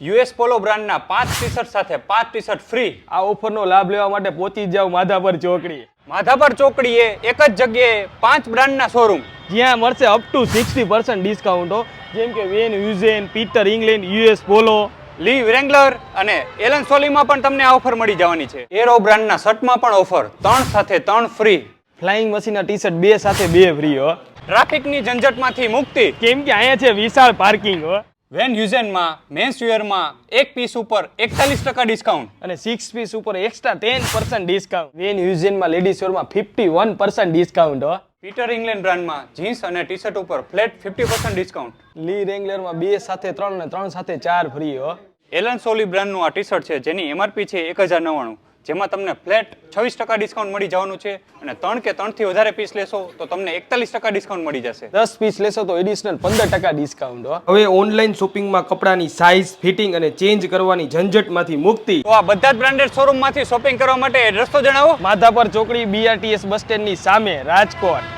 US પોલો બ્રાન્ડના પાંચ T shirt સાથે પાંચ ટી શર્ટ ફ્રી આ ઓફરનો લાભ લેવા માટે પહોંચી જાવ માધાપર ચોકડી માધાપર ચોકડીએ એક જ જગ્યાએ પાંચ બ્રાન્ડના શોરૂમ જ્યાં મળશે અપ ટુ સિક્સટી પર્સન્ટ ડિસ્કાઉન્ટો જેમ કે Van, Heusen, Peter, England, US Polo, Lee Wrangler અને એલન સોલીમાં પણ તમને આ ઓફર મળી જવાની છે. એરો બ્રાન્ડના શર્ટમાં પણ ઓફર. ત્રણ સાથે ત્રણ ફ્રી ફ્લાઇંગ મશીનના ટી શર્ટ બે સાથે બે ફ્રી હો. ટ્રાફિકની ઝંઝટમાંથી મુક્તિ. કેમ કે અહીંયા છે વિશાળ પાર્કિંગ હો. વેન યુઝેનમાં મેન્સ વેરમાં એક પીસ ઉપર એકતાલીસ ટકા ડિસ્કાઉન્ટ. અને સિક્સ પીસ ઉપર extra ten percent discount Van યુઝેનમાં ladies વેરમાં ફિફ્ટી વન પર્સન્ટ ડિસ્કાઉન્ટ હો. પીટર ઇંગ્લેન્ડ બ્રાન્ડમાં જીન્સ અને ટી શર્ટ ઉપર flat fifty percent discount Lee રેંગ્લરમાં બે સાથે ત્રણ અને ત્રણ સાથે ચાર ફ્રી હો. એલન સોલી બ્રાન્ડનું આ ટી શર્ટ છે જેની એમઆરપી છે એક હજાર નવ્વાણું. જેમાં તમને ફ્લેટ છવ્વીસ ટકા ડિસ્કાઉન્ટ મળી જવાનું છે અને ત્રણ કે ત્રણથી વધારે પીસ લેશો તો તમને એકતાલીસ ટકા ડિસ્કાઉન્ટ મળી જશે. દસ પીસ લેશો તો એડિશનલ પંદર ટકા ડિસ્કાઉન્ટ હવે ઓનલાઈન શોપિંગમાં કપડાની સાઇઝ ફિટિંગ અને ચેન્જ કરવાની ઝંઝટમાંથી મુક્તિ. તો આ બધા જ બ્રાન્ડેડ શોરૂમમાંથી શોપિંગ કરવા માટે રસ્તો જણાવો. માધાપર ચોકડી બીઆરટીએસ બસ સ્ટેન્ડની સામે રાજકોટ.